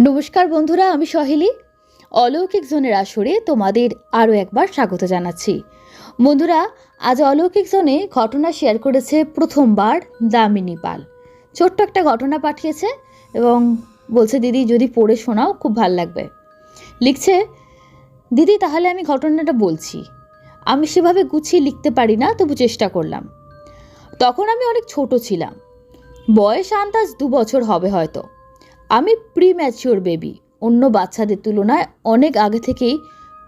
নমস্কার বন্ধুরা, আমি সহেলি। অলৌকিক জোনের আসরে তোমাদের আরও একবার স্বাগত জানাচ্ছি। বন্ধুরা, আজ অলৌকিক জোনে ঘটনা শেয়ার করেছে প্রথমবার দামিনী পাল ছোট্ট একটা ঘটনা পাঠিয়েছে এবং বলছে, দিদি, যদি পড়ে শোনাও, খুব ভালো লাগবে। লিখছে, দিদি, তাহলে আমি ঘটনাটা বলছি। আমি সেভাবে গুছিয়ে লিখতে পারি না, তবু চেষ্টা করলাম। তখন আমি অনেক ছোট ছিলাম। বয়স আন্দাজ দু বছর হবে হয়তো। আমি প্রি ম্যাচিওর বেবি অন্য বাচ্চাদের তুলনায় অনেক আগে থেকেই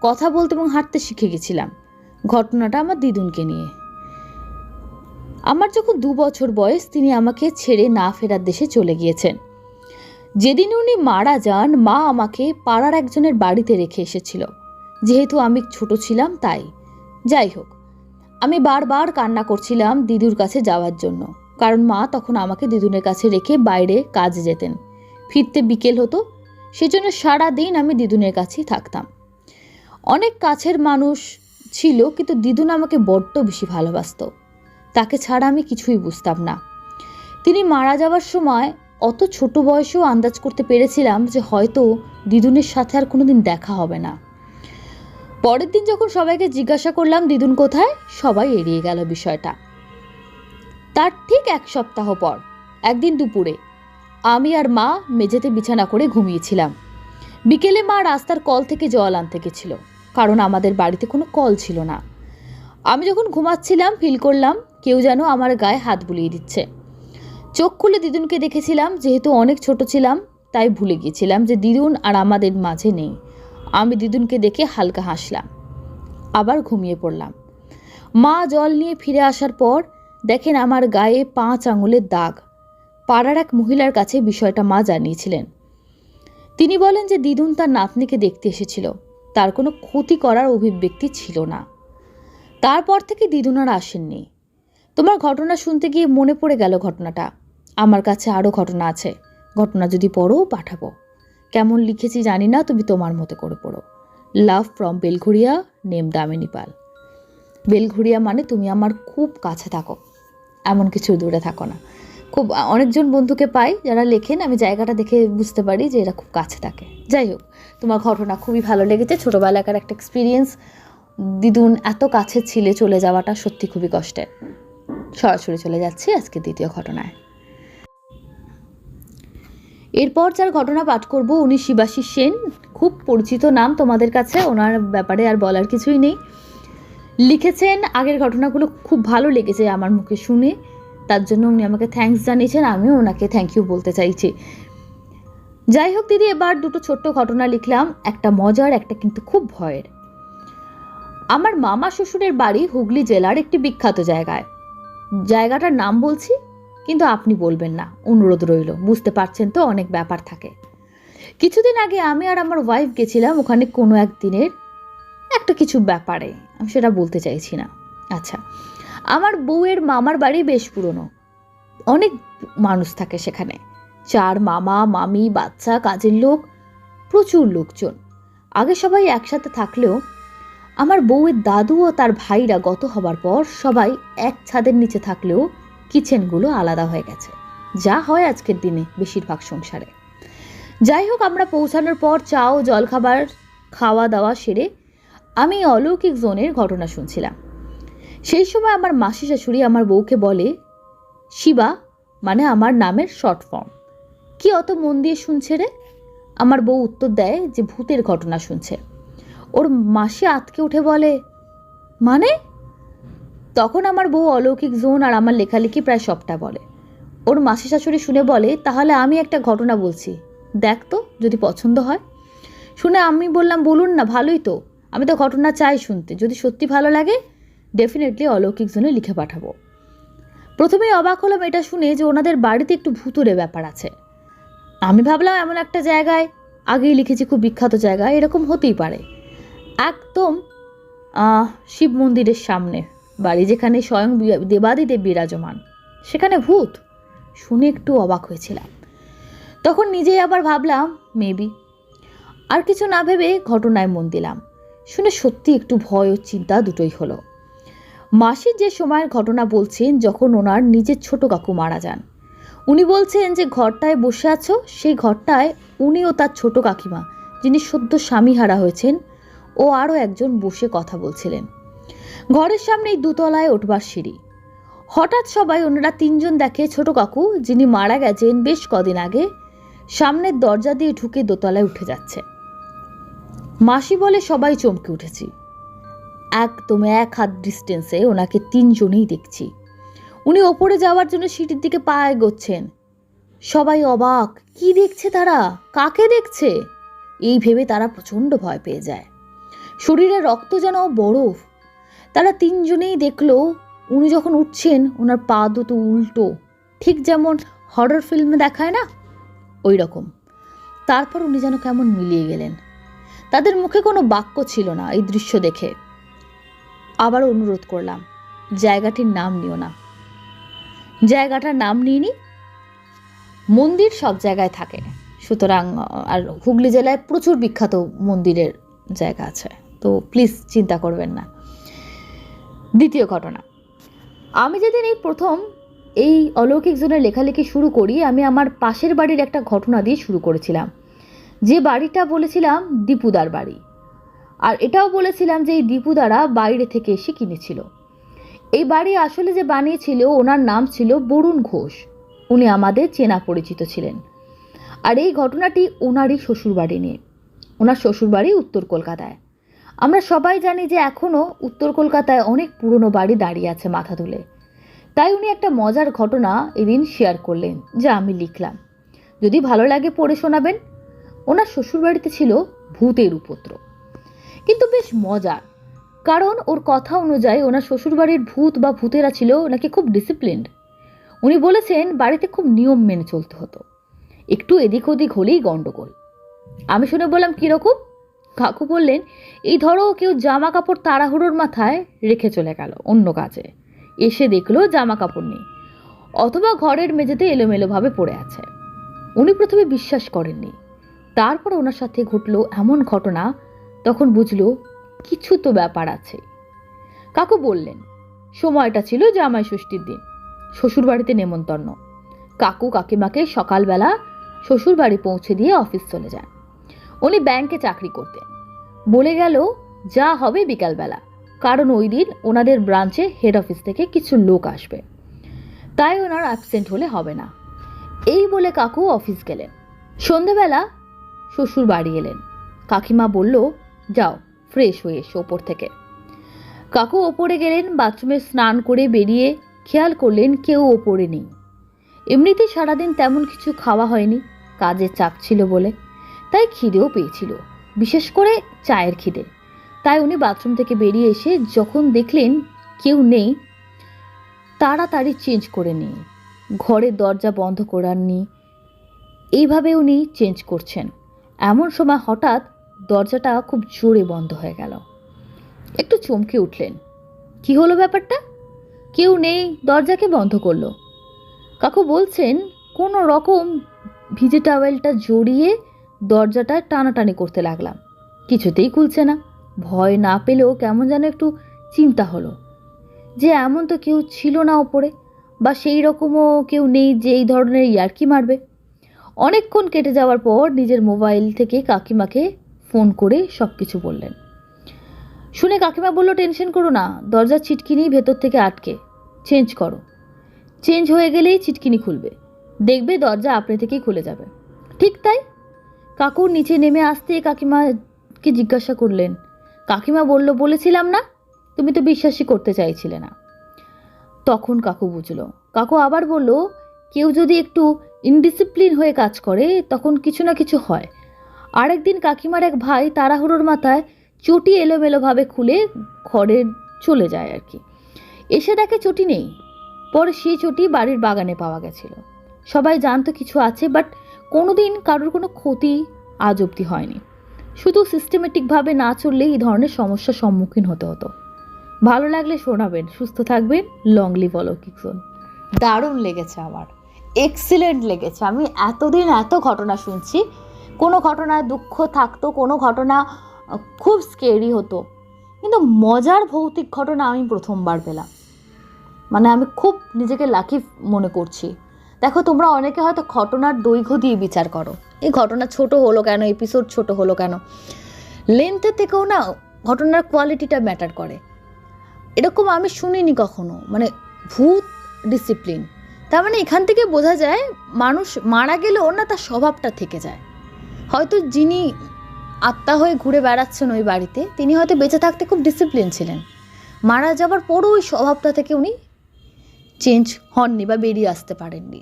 কথা বলতে এবং হাঁটতে শিখে গেছিলাম। ঘটনাটা আমার দিদুনকে নিয়ে। আমার যখন দু বছর বয়স, তিনি আমাকে ছেড়ে না ফেরার দেশে চলে গিয়েছেন। যেদিন উনি মারা যান, মা আমাকে পাড়ার একজনের বাড়িতে রেখে এসেছিল। যেহেতু আমি ছোট ছিলাম তাই। যাই হোক, আমি বারবার কান্না করছিলাম দিদুর কাছে যাওয়ার জন্য। কারণ মা তখন আমাকে দিদুনের কাছে রেখে বাইরে কাজে যেতেন। ফিরতে বিকেল হতো, সেজন্য সারা দিন আমি দিদুনের কাছেই থাকতাম। অনেক কাছের মানুষ ছিল, কিন্তু দিদুন আমাকে বড্ড বেশি ভালোবাসতো। তাকে ছাড়া আমি কিছুই বুঝতাম না। তিনি মারা যাওয়ার সময় অত ছোট বয়সেও আন্দাজ করতে পেরেছিলাম যে হয়তো দিদুনের সাথে আর কোনোদিন দেখা হবে না। পরের দিন যখন সবাইকে জিজ্ঞাসা করলাম, দিদুন কোথায়? সবাই এড়িয়ে গেল বিষয়টা। তার ঠিক এক সপ্তাহ পর, একদিন দুপুরে আমি আর মা মেঝেতে বিছানা করে ঘুমিয়েছিলাম। বিকেলে মা রাস্তার কল থেকে জল আনতে গেছিল, কারণ আমাদের বাড়িতে কোনো কল ছিল না। আমি যখন ঘুমাচ্ছিলাম ফিল করলাম কেউ যেন আমার গায়ে হাত বুলিয়ে দিচ্ছে। চোখ খুলে দিদুনকে দেখেছিলাম, যেহেতু অনেক ছোট ছিলাম, তাই ভুলে গিয়েছিলাম যে দিদুন আর আমাদের মাঝে নেই। আমি দিদুনকে দেখে হালকা হাসলাম, আবার ঘুমিয়ে পড়লাম। মা জল নিয়ে ফিরে আসার পর দেখেন আমার গায়ে পাঁচ আঙুলের দাগ। পাড়ার এক মহিলার কাছে বিষয়টা মা জানিয়েছিলেন। তিনি বলেন যে দিদুন তার নাতনিকে দেখতে এসেছিল। তার কোনো ক্ষতি করার অভিব্যক্তি ছিল না। তারপর থেকে দিদুন আর আসেননি। তোমার ঘটনা শুনতে গিয়ে মনে পড়ে গেল ঘটনাটা। আমার কাছে আরও ঘটনা আছে। ঘটনা যদি পড়ো, পাঠাবো। কেমন লিখেছি জানি না, তুমি তোমার মতো করে পড়ো। Love from Belgharia name Damini Pal. Belgharia মানে তুমি আমার খুব কাছে থাকো। এমন কিছু দূরে থাকো না। খুব অনেকজন বন্ধুকে পাই যারা লেখেন, আমি জায়গাটা দেখে বুঝতে পারি যে এরা খুব কাছে থাকে। যাই হোক, তোমার ঘটনা খুবই ভালো লেগেছে। ছোটোবেলাকার একটা এক্সপিরিয়েন্স দিদুন এত কাছে ছিলে চলে যাওয়াটা সত্যি খুবই কষ্টের। সরাসরি চলে যাচ্ছি আজকে দ্বিতীয় ঘটনায়। এরপর যার ঘটনা পাঠ করব, উনি শিবাশী সেন। খুব পরিচিত নাম তোমাদের কাছে, ওনার ব্যাপারে আর বলার কিছুই নেই। লিখেছেন, আগের ঘটনাগুলো খুব ভালো লেগেছে আমার মুখে শুনে। তার জন্য উনি আমাকে থ্যাঙ্কস জানিয়েছেন, আমিও ওনাকে থ্যাংক ইউ বলতে চাইছি। যাই হোক দিদি, এবার দুটো ছোট্ট ঘটনা লিখলাম, একটা মজার, একটা কিন্তু খুব ভয়ের। আমার মামা শ্বশুরের বাড়ি হুগলি জেলার একটি বিখ্যাত জায়গায়। জায়গাটার নাম বলছি, কিন্তু আপনি বলবেন না, অনুরোধ রইল, বুঝতে পারছেন তো অনেক ব্যাপার থাকে। কিছুদিন আগে আমি আর আমার ওয়াইফ গেছিলাম ওখানে কোনো একদিনের, একটা কিছু ব্যাপারে, আমি সেটা বলতে চাইছি না। আচ্ছা আমার বউয়ের মামার বাড়ি বেশ পুরনো। অনেক মানুষ থাকে সেখানে। চার মামা, মামি, বাচ্চা, কাজের লোক, প্রচুর লোকজন। আগে সবাই একসাথে থাকলেও আমার বউয়ের দাদু ও তার ভাইরা গত হবার পর সবাই এক ছাদের নিচে থাকলেও কিচেনগুলো আলাদা হয়ে গেছে। যা হয় আজকের দিনে বেশিরভাগ সংসারে। যাই হোক, আমরা পৌঁছানোর পর চা ও জলখাবার খাওয়া দাওয়া সেরে আমি অলৌকিক জোনের ঘটনা শুনছিলাম। সেই সময় আমার মাসি শাশুড়ি আমার বউকে বলে, শিবা মানে আমার নামের শর্ট ফর্ম কি অত মন দিয়ে শুনছে রে? আমার বউ উত্তর দেয় যে, ভূতের ঘটনা শুনছে। ওর মাসি আতকে উঠে বলে মানে? তখন আমার বউ অলৌকিক জোন আর আমার লেখালেখি প্রায় সবটা বলে। ওর মাসি শাশুড়ি শুনে বলে, তাহলে আমি একটা ঘটনা বলছি। দেখ তো, যদি পছন্দ হয়। শুনে আমি বললাম, বলুন না, ভালোই তো। আমি তো ঘটনা চাই শুনতে। যদি সত্যি ভালো লাগে ডেফিনেটলি অলৌকিক জোনে লিখে পাঠাবো। প্রথমেই অবাক হলাম এটা শুনে যে ওনাদের বাড়িতে একটু ভুতুরে ব্যাপার আছে। আমি ভাবলাম এমন একটা জায়গায়, আগেই লিখেছি খুব বিখ্যাত জায়গা এরকম হতেই পারে। একদম শিব মন্দিরের সামনে, বাড়ি যেখানে স্বয়ং দেবাদিদেব বিরাজমান। সেখানে ভূত, শুনে একটু অবাক হয়েছিলাম। তখন নিজেই আবার ভাবলাম মেবি আর কিছু না ভেবে ঘটনায় মন দিলাম। শুনে সত্যি একটু ভয় ও চিন্তা দুটোই হলো। মাসির যে সময়ের ঘটনা বলছেন, যখন ওনার নিজের ছোট কাকু মারা যান। উনি বলছেন যে, ঘরটায় বসে আছো, সেই ঘরটায় উনি ও তার ছোট কাকিমা, যিনি সদ্য স্বামী হারা হয়েছেন, ও আরও একজন বসে কথা বলছিলেন। ঘরের সামনেই দুতলায় ওঠবার সিঁড়ি। হঠাৎ সবাই ওনারা তিনজন দেখে ছোট কাকু, যিনি মারা গেছেন বেশ কদিন আগে, সামনের দরজা দিয়ে ঢুকে দোতলায় উঠে যাচ্ছে। মাসি বলে, সবাই চমকে উঠেছি। একদম এক হাত ডিস্টেন্সে ওনাকে তিনজনেই দেখছি। উনি ওপরে যাওয়ার জন্য সিঁড়ির দিকে পা এগোচ্ছেন। সবাই অবাক, কি দেখছে তারা? কাকে দেখছে? এই ভেবে তারা প্রচণ্ড ভয় পেয়ে যায়। শরীরে রক্ত যেন বরফ। তারা তিনজনেই দেখল, উনি যখন উঠছেন, ওনার পা দুটো উল্টো। ঠিক যেমন হরর ফিল্মে দেখায় না? ওই রকম তারপর উনি যেন কেমন মিলিয়ে গেলেন। তাদের মুখে কোনো বাক্য ছিল না এই দৃশ্য দেখে। আবার অনুরোধ করলাম, জায়গাটির নাম নিও না। জায়গাটার নাম নিইনি। মন্দির সব জায়গায় থাকে। সুতরাং আর হুগলি জেলায় প্রচুর বিখ্যাত মন্দিরের জায়গা আছে। তো প্লিজ চিন্তা করবেন না। দ্বিতীয় ঘটনা। আমি যেদিন এই প্রথম এই অলৌকিক জনের লেখালেখি শুরু করি, আমি আমার পাশের বাড়ির একটা ঘটনা দিয়ে শুরু করেছিলাম। যে বাড়িটা বলেছিলাম দীপুদার বাড়ি। আর এটাও বলেছিলাম যে এই দীপু দ্বারা বাইরে থেকে এসে কিনেছিল। এই বাড়ি আসলে যে বানিয়েছিল, ওনার নাম ছিল বরুণ ঘোষ। উনি আমাদের চেনা পরিচিত ছিলেন। আর এই ঘটনাটি ওনারই শ্বশুরবাড়ি নিয়ে, ওনার শ্বশুরবাড়ি উত্তর কলকাতায়। আমরা সবাই জানি যে এখনও উত্তর কলকাতায় অনেক পুরনো বাড়ি দাঁড়িয়ে আছে মাথা তুলে। তাই উনি একটা মজার ঘটনা এদিন শেয়ার করলেন, যা আমি লিখলাম। যদি ভালো লাগে পড়ে শোনাবেন। ওনার শ্বশুরবাড়িতে ছিল ভূতের উপদ্রব। কিন্তু বেশ মজার। কারণ ওর কথা অনুযায়ী ওনার শ্বশুরবাড়ির ভূত বা ভূতেরা ছিল নাকি খুব ডিসিপ্লিনড উনি বলেছেন বাড়িতে খুব নিয়ম মেনে চলতে হতো। একটু এদিক ওদিক হলেই গণ্ডগোল আমি শুনে বললাম কীরকম কাকু বললেন, এই ধরো কেউ জামা কাপড় তাড়াহুড়োর মাথায় রেখে চলে গেল অন্য কাজে। এসে দেখল জামা কাপড় নেই। অথবা ঘরের মেঝেতে এলোমেলোভাবে পড়ে আছে। উনি প্রথমে বিশ্বাস করেননি। তারপর ওনার সাথে ঘটলো এমন ঘটনা তখন বুঝলো কিছু তো ব্যাপার আছে। কাকু বললেন, সময়টা ছিল জামাই ষষ্ঠীর দিন, শ্বশুরবাড়িতে নেমন্তন্ন। কাকু কাকিমাকে সকালবেলা শ্বশুরবাড়ি পৌঁছে দিয়ে অফিস চলে যান। উনি ব্যাংকে চাকরি করতেন। বলে গেল, যা হবে বিকালবেলা, কারণ ওই দিন ওনাদের ব্রাঞ্চে হেড অফিস থেকে কিছু লোক আসবে। তাই ওনার অ্যাবসেন্ট হলে হবে না। এই বলে কাকু অফিস গেলেন। সন্ধেবেলা শ্বশুর বাড়ি এলেন। কাকিমা বলল যাও ফ্রেশ হয়ে এসো ওপর থেকে। কাকু ওপরে গেলেন, বাথরুমে স্নান করে বেরিয়ে খেয়াল করলেন কেউ ওপরে নেই। এমনিতেই সারাদিন তেমন কিছু খাওয়া হয়নি, কাজের চাপ ছিল বলে। তাই খিদেও পেয়েছিল, বিশেষ করে চায়ের খিদে। তাই উনি বাথরুম থেকে বেরিয়ে এসে যখন দেখলেন কেউ নেই, তাড়াতাড়ি চেঞ্জ করে নিন ঘরের দরজা বন্ধ করার করাননি। এইভাবে উনি চেঞ্জ করছেন। এমন সময় হঠাৎ দরজাটা খুব জোরে বন্ধ হয়ে গেল। একটু চমকে উঠলেন। কি হলো ব্যাপারটা? কেউ নেই, দরজাকে বন্ধ করল। কাকু বলছেন, কোনো রকম ভিজে টাওয়েলটা জড়িয়ে দরজাটা টানাটানি করতে লাগলাম। কিছুতেই খুলছে না। ভয় না পেলেও কেমন যেন একটু চিন্তা হলো। যে এমন তো কেউ ছিল না ওপরে, বা সেই রকমও কেউ নেই যে এই ধরনের ইয়ার্কি মারবে। অনেকক্ষণ কেটে যাওয়ার পর নিজের মোবাইল থেকে কাকিমাকে ফোন করে সব কিছু বললেন। শুনে কাকিমা বলল, টেনশন করো না দরজার ছিটকিনি ভেতর থেকে আটকে। চেঞ্জ করো। চেঞ্জ হয়ে গেলেই ছিটকিনি খুলবে। দেখবে দরজা আপনি থেকেই খুলে যাবে। ঠিক তাই? কাকুর নিচে নেমে আসতে কাকিমাকে জিজ্ঞাসা করলেন। কাকিমা বলল, বলেছিলাম না, তুমি তো বিশ্বাসই করতে চাইছিলে না। তখন কাকু বুঝলো। কাকু আবার বলল, কেউ যদি একটু ইনডিসিপ্লিন হয়ে কাজ করে, তখন কিছু না কিছু হয়। আরেকদিন কাকিমার এক ভাই তাড়াহুড়োর মাথায় চটি এলোমেলোভাবে খুলে ঘরে চলে যায় আর কি। এসে দেখে চটি নেই। পরে সেই চটি বাড়ির বাগানে পাওয়া গেছিল। সবাই জানতো কিছু আছে, বাট কোনোদিন কারোর কোনো ক্ষতি আজ অবধি হয়নি। শুধু সিস্টেমেটিকভাবে না চললে এই ধরনের সমস্যার সম্মুখীন হতে হতো। ভালো লাগলে শোনাবেন, সুস্থ থাকবেন লং লিভ অলৌকিক জোন দারুণ লেগেছে আমার। এক্সিলেন্ট লেগেছে। আমি এতদিন এত ঘটনা শুনছি কোনো ঘটনায় দুঃখ থাকতো, কোনো ঘটনা খুব স্কেরি হতো। কিন্তু মজার ভৌতিক ঘটনা আমি প্রথমবার পেলাম। মানে আমি খুব নিজেকে লাকি মনে করছি। দেখো, তোমরা অনেকে হয়তো ঘটনার দৈর্ঘ্য দিয়ে বিচার করো। এই ঘটনা ছোট হলো কেন? এপিসোড ছোট হলো কেন? লেন্থের থেকেও না, ঘটনার কোয়ালিটিটা ম্যাটার করে। এরকম আমি শুনিনি কখনো। মানে ভূত ডিসিপ্লিন তার মানে এখান থেকে বোঝা যায়, মানুষ মারা গেলেও না তার স্বভাবটা থেকে যায়। হয়তো যিনি আত্মা হয়ে ঘুরে বেড়াচ্ছেন ওই বাড়িতে, তিনি হয়তো বেঁচে থাকতে খুব ডিসিপ্লিন ছিলেন। মারা যাবার পরও ওই স্বভাবটা থেকে উনি চেঞ্জ হননি বা বেরিয়ে আসতে পারেননি।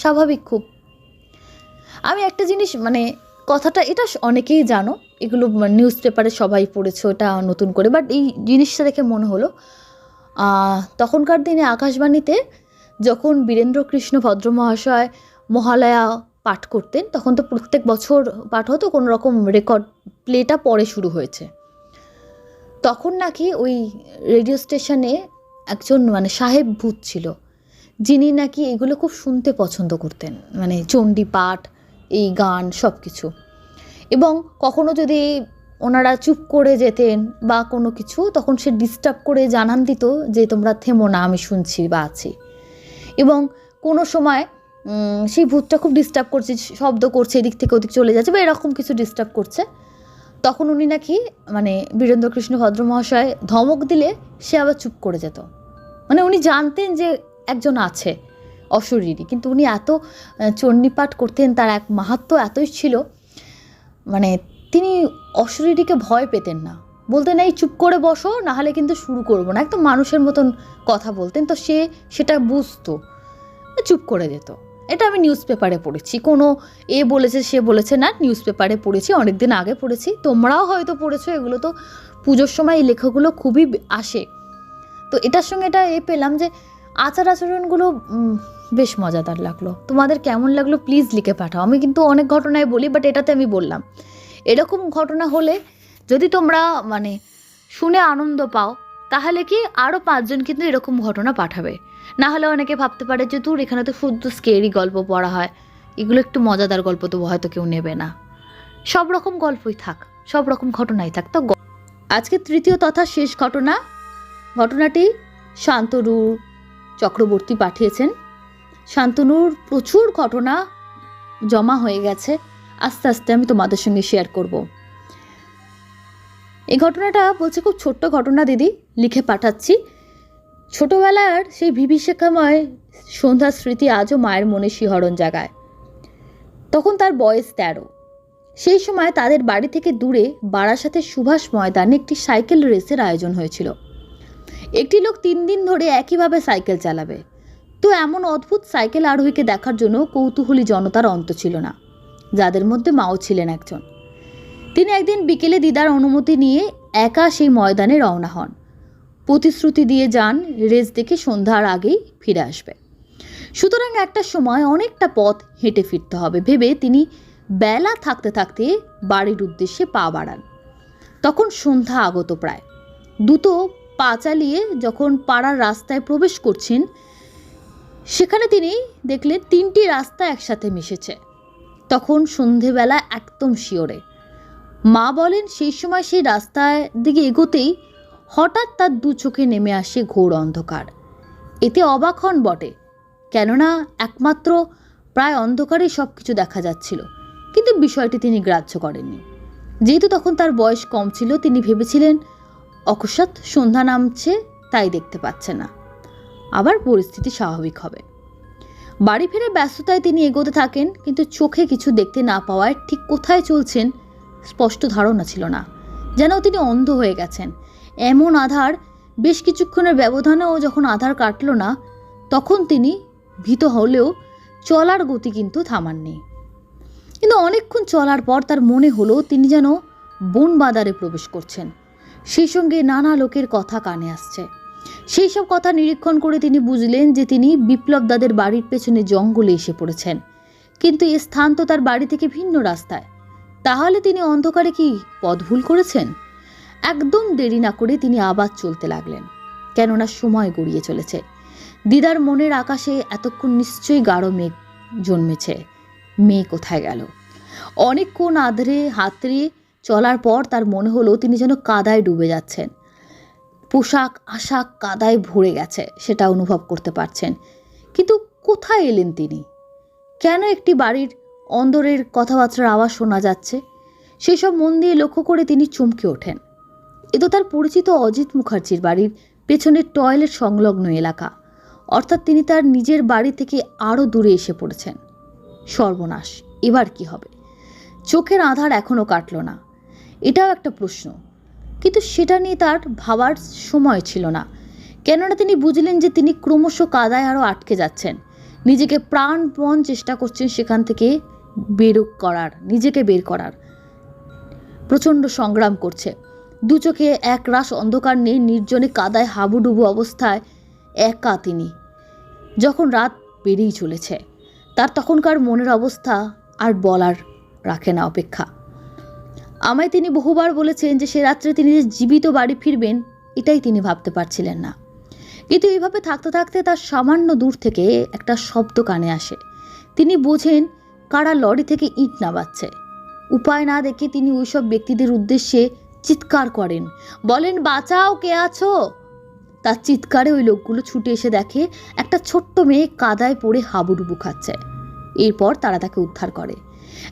স্বাভাবিক খুব। আমি একটা জিনিস মানে কথাটা এটা অনেকেই জানো, এগুলো নিউজ পেপারে সবাই পড়েছে, ওটা নতুন করে বাট এই জিনিসটা দেখে মনে হলো তখনকার দিনে আকাশবাণীতে যখন বীরেন্দ্র কৃষ্ণ ভদ্র মহাশয় মহালয়া পাঠ করতেন, তখন তো প্রত্যেক বছর পাঠ হতো, কোনো রকম রেকর্ড প্লেটা পরে শুরু হয়েছে। তখন নাকি ওই রেডিও স্টেশনে একজন মানে সাহেব ভূত ছিল, যিনি নাকি এগুলো খুব শুনতে পছন্দ করতেন মানে চণ্ডী পাঠ, এই গান সব কিছু এবং কখনো যদি ওনারা চুপ করে যেতেন বা কোনো কিছু, তখন সে ডিস্টার্ব করে জানান দিত যে তোমরা থেমো না, আমি শুনছি বা আছি। এবং কোনো সময় সেই ভূতটা খুব ডিস্টার্ব করছে, শব্দ করছে, এদিক থেকে ওদিক চলে যাচ্ছে বা এরকম কিছু ডিস্টার্ব করছে। তখন উনি নাকি মানে বীরেন্দ্র কৃষ্ণ ভদ্র মহাশয় ধমক দিলে সে আবার চুপ করে যেত। মানে উনি জানতেন যে একজন আছে অশরীরী, কিন্তু উনি এত চণ্ডীপাঠ করতেন, তার এক মাহাত্ম এতই ছিল মানে তিনি অশরীরীকে ভয় পেতেন না। বলতেন, এই চুপ করে বসো, নাহলে কিন্তু শুরু করব না। একদম মানুষের মতন কথা বলতেন, তো সে সেটা বুঝতো, চুপ করে যেত। এটা আমি নিউজ পেপারে পড়েছি। কোনো এ বলেছে, সে বলেছে না নিউজ পেপারে পড়েছি অনেক দিন আগে পড়েছি। তোমরাও হয়তো পড়েছো, এগুলো তো পুজোর সময় এই লেখাগুলো খুবই আসে। তো এটার সঙ্গে এটা এ পেলাম যে, আচার আচরণগুলো বেশ মজাদার লাগল। তোমাদের কেমন লাগল প্লিজ লিখে পাঠাও। আমি কিন্তু অনেক ঘটনায় বলি বাট এটাতে আমি বললাম। এরকম ঘটনা হলে যদি তোমরা মানে শুনে আনন্দ পাও, তাহলে কি আরও পাঁচজন কিন্তু এরকম ঘটনা পাঠাবে? না হলে অনেকে ভাবতে পারে যে তোর এখানে তো শুধু স্কেরি গল্প পড়া হয়। এগুলো একটু মজাদার গল্প তো হয়তো কেউ নেবে না। সব রকম গল্পই থাক, সব রকম ঘটনাই থাক। তো আজকে তৃতীয় তথা শেষ ঘটনা। ঘটনাটি শান্তনু চক্রবর্তী পাঠিয়েছেন। শান্তনুর প্রচুর ঘটনা জমা হয়ে গেছে। আস্তে আস্তে আমি তোমাদের সঙ্গে শেয়ার করব। এই ঘটনাটা বলছে, খুব ছোট্ট ঘটনা দিদি, লিখে পাঠাচ্ছি। ছোটবেলার সেই বিভীষিকাময় সন্ধ্যার স্মৃতি আজও মায়ের মনে শিহরণ জাগায়। তখন তার বয়স তেরো। সেই সময় তাদের বাড়ি থেকে দূরে বারাসাতের সুভাষ ময়দানে একটি সাইকেল রেসের আয়োজন হয়েছিল। একটি লোক তিন দিন ধরে একইভাবে সাইকেল চালাবে। তো এমন অদ্ভুত সাইকেল আরোহীকে দেখার জন্য কৌতূহলী জনতার অন্ত ছিল না, যাদের মধ্যে মাও ছিলেন একজন। তিনি একদিন বিকেলে দিদার অনুমতি নিয়ে একা সেই ময়দানে রওনা হন। প্রতিশ্রুতি দিয়ে যান, রেস দেখে সন্ধ্যার আগেই ফিরে আসবে। সুতরাং একটা সময় অনেকটা পথ হেঁটে ফিরতে হবে। ভেবে তিনি বেলা থাকতে থাকতে বাড়ির উদ্দেশ্যে পা বাড়ান। তখন সন্ধ্যা আগত প্রায়। দুটো পা চালিয়ে যখন পাড়ার রাস্তায় প্রবেশ করছেন, সেখানে তিনি দেখলেন তিনটি রাস্তা একসাথে মিশেছে। তখন সন্ধেবেলা একদম শিওরে। মা বলেন, সেই সময় সেই রাস্তায় দিকে এগোতেই হঠাৎ তার দু চোখে নেমে আসে ঘোর অন্ধকার। এতে অবাক হন বটে, কেননা একমাত্র প্রায় অন্ধকারেই সব কিছু দেখা যাচ্ছিল, কিন্তু বিষয়টি তিনি গ্রাহ্য করেননি। যেহেতু তখন তার বয়স কম ছিল, তিনি ভেবেছিলেন, অকস্মাৎ সন্ধ্যা নামছে, তাই দেখতে পাচ্ছে না। আবার পরিস্থিতি স্বাভাবিক হবে। বাড়ি ফিরে ব্যস্ততায় তিনি এগোতে থাকেন, কিন্তু চোখে কিছু দেখতে না পাওয়ায় ঠিক কোথায় চলছেন, স্পষ্ট ধারণা ছিল না, যেন তিনি অন্ধ হয়ে গেছেন। এমন আধার, বেশ কিছুক্ষণের ব্যবধানেও যখন আধার কাটল না, তখন তিনি ভীত হলেও চলার গতি কিন্তু থামাননি। কিন্তু অনেকক্ষণ চলার পর তার মনে হলো তিনি যেন বন বাজারে প্রবেশ করছেন। সেই সঙ্গে নানা লোকের কথা কানে আসছে। সেই সব কথা নিরীক্ষণ করে তিনি বুঝলেন যে তিনি বিপ্লব দাদের বাড়ির পেছনে জঙ্গলে এসে পড়েছেন। কিন্তু এ স্থান তো তার বাড়ি থেকে ভিন্ন রাস্তায়। তাহলে তিনি অন্ধকারে কি পথ ভুল করেছেন? একদম দেরি না করে তিনি আবার চলতে লাগলেন, কেননা সময় গড়িয়ে চলেছে। দিদার মনের আকাশে এতক্ষণ নিশ্চয়ই গাঢ় মেঘ জন্মেছে। মেয়ে কোথায় গেল? অনেকক্ষণ আধরে হাতড়ে চলার পর তার মনে হলো তিনি যেন কাদায় ডুবে যাচ্ছেন। পোশাক আশাক কাদায় ভরে গেছে, সেটা অনুভব করতে পারছেন। কিন্তু কোথায় এলেন তিনি? কেন একটি বাড়ির অন্দরের কথাবার্তার আওয়াজ শোনা যাচ্ছে? সেসব মন দিয়ে লক্ষ্য করে তিনি চমকে ওঠেন। এ তো তার পরিচিত অজিত মুখার্জির বাড়ির পেছনের টয়লেট সংলগ্ন এলাকা। অর্থাৎ তিনি তার নিজের বাড়ি থেকে আরও দূরে এসে পড়েছেন। সর্বনাশ, এবার কি হবে? চোখের আধার এখনও কাটল না। এটাও একটা প্রশ্ন। কিন্তু সেটা নিয়ে তার ভাবার সময় ছিল না। কেননা তিনি বুঝলেন যে তিনি ক্রমশ কাদায় আরও আটকে যাচ্ছেন। নিজেকে প্রাণপণ চেষ্টা করছেন সেখান থেকে বের করার, নিজেকে বের করার। প্রচণ্ড সংগ্রাম করছে। দু চোখে এক রাস অন্ধকার নিয়ে নির্জনে কাদায় হাবুডুবু অবস্থায় একা তিনি। যখন রাত বেড়েই চলেছে, তার তখনকার মনের অবস্থা আর বলার রাখে না অপেক্ষা। আমায় তিনি বহুবার বলেছেন যে সে রাত্রে তিনি যে জীবিত বাড়ি ফিরবেন, এটাই তিনি ভাবতে পারছিলেন না। কিন্তু এইভাবে থাকতে থাকতে তার সামান্য দূর থেকে একটা শব্দ কানে আসে। তিনি বোঝেন কারা লরি থেকে ইট নামাচ্ছে। উপায় না দেখে তিনি ওইসব ব্যক্তিদের উদ্দেশ্যে চিৎকার করেন। বলেন, বাঁচাও, কে আছো? তার চিৎকারে ওই লোকগুলো ছুটে এসে দেখে একটা ছোট্ট মেয়ে কাদায় পড়ে হাবুডুবু খাচ্ছে। এরপর তারা তাকে উদ্ধার করে।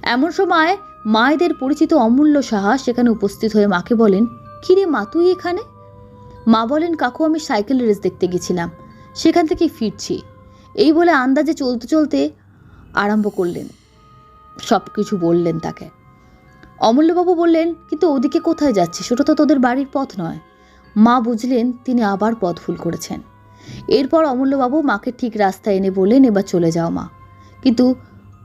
এমন সময় মায়েদের পরিচিত অমূল্য সাহা সেখানে উপস্থিত হয়ে মাকে বলেন কিরে মা, তুই এখানে? মা বলেন, কাকু, আমি সাইকেল রেস দেখতে গেছিলাম। সেখান থেকে ফিরছি। এই বলে আন্দাজে চলতে চলতে আরম্ভ করলেন। সব কিছু বললেন তাকে। অমূল্যবাবু বললেন, কিন্তু ওদিকে কোথায় যাচ্ছে সেটা তো তোদের বাড়ির পথ নয়। মা বুঝলেন তিনি আবার পথ ভুল করেছেন। এরপর অমূল্যবাবু মাকে ঠিক রাস্তায় এনে বললেন, এবার চলে যাও মা। কিন্তু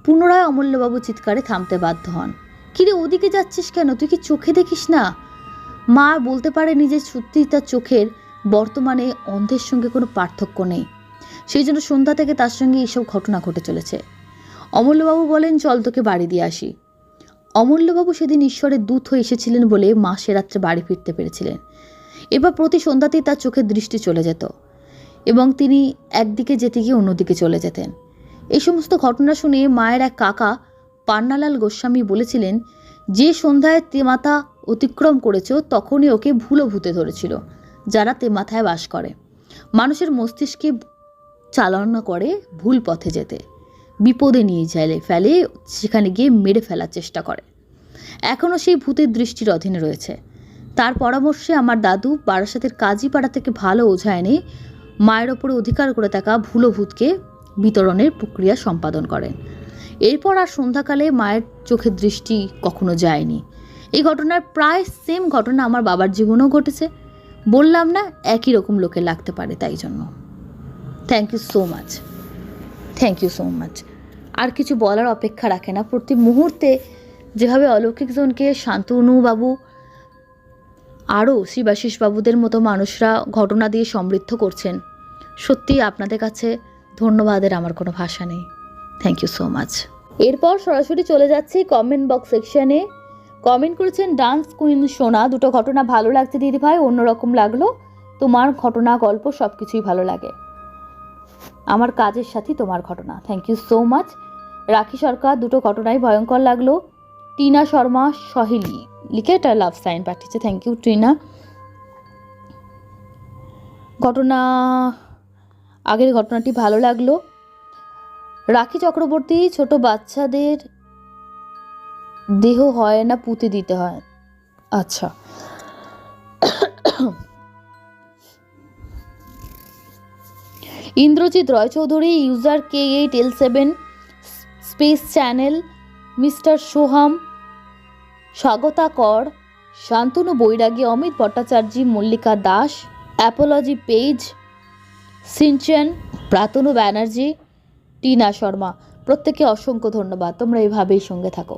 পুনরায় অমূল্যবাবু চিৎকারে থামতে বাধ্য হন। কিরে, ওদিকে যাচ্ছিস কেন? তুই কি চোখে দেখিস না? মা বলতে পারেনি যে সত্যিই তার চোখের বর্তমানে অন্ধের সঙ্গে কোনো পার্থক্য নেই। সেই জন্য সন্ধ্যা থেকে তার সঙ্গে এইসব ঘটনা ঘটে চলেছে। অমূল্যবাবু বলেন, চল তোকে বাড়ি দিয়ে আসি। অমূল্যবাবু সেদিন ঈশ্বরের দূত হয়ে এসেছিলেন বলে মা সে রাত্রে বাড়ি ফিরতে পেরেছিলেন। এবার প্রতি সন্ধ্যাতেই তার চোখের দৃষ্টি চলে যেত এবং তিনি একদিকে যেতে গিয়ে অন্যদিকে চলে যেতেন। এই সমস্ত ঘটনা শুনে মায়ের এক কাকা পান্নালাল গোস্বামী বলেছিলেন, যে সন্ধ্যায় তেমাথা অতিক্রম করেছ, তখনই ওকে ভুলো ভূতে ধরেছিল, যারা তেমাথায় বাস করে। মানুষের মস্তিষ্কে চালনা করে ভুল পথে যেতে। বিপদে নিয়ে চাইলে ফেলে, সেখানে গিয়ে মেরে ফেলার চেষ্টা করে। এখনও সেই ভূতের দৃষ্টির অধীনে রয়েছে। তার পরামর্শে আমার দাদু বারাসাতের কাজীপাড়া থেকে ভালো ওঝা এনে মায়ের ওপরে অধিকার করে থাকা ভুলো ভূতকে বিতরণের প্রক্রিয়া সম্পাদন করেন। এরপর আর সন্ধ্যাকালে মায়ের চোখের দৃষ্টি কখনো যায়নি। এই ঘটনার প্রায় সেম ঘটনা আমার বাবার জীবনেও ঘটেছে। বললাম না, একই রকম লোকে লাগতে পারে তাই জন্য। Thank you so much thank you so much আর কিছু বলার অপেক্ষা রাখে না। প্রতি মুহূর্তে যেভাবে অলৌকিক অলৌকিকজনকে শান্তনুবাবু আরও বাবুদের মতো মানুষরা ঘটনা দিয়ে সমৃদ্ধ করছেন, সত্যিই আপনাদের কাছে ধন্যবাদের আমার কোনো ভাষা নেই। থ্যাংক ইউ সো মাচ এরপর সরাসরি চলে যাচ্ছি কমেন্ট বক্স সেকশানে কমেন্ট করেছেন ডান্স কুইন সোনা, দুটো ঘটনা ভালো লাগছে দিদি ভাই অন্যরকম লাগল। তোমার ঘটনা, গল্প সব কিছুই ভালো লাগে। আমার কাজের সাথে তোমার ঘটনা। থ্যাংক ইউ সো মাচ রাখি সরকার, দুটো ঘটনাই ভয়ঙ্কর লাগল। টিনা শর্মা, সহেলি। লিখে একটা লাভ সাইন পাঠিয়েছে। Thank you Tina. ঘটনা, আগের ঘটনাটি ভালো লাগল। রাখি চক্রবর্তী, ছোট বাচ্চাদের দেহ হয় না, পুঁতে দিতে হয়। আচ্ছা। Indrajit Roychowdhury user K eight L seven space channel Mister Soham, Swagata Kar, Shantanu Bairagi, Amit Bhattacharya, Mallika Das apology page Shinchan, Pratanu Banerjee, Tina Sharma. প্রত্যেকে অসংখ্য ধন্যবাদ। তোমরা এভাবেই সঙ্গে থাকো।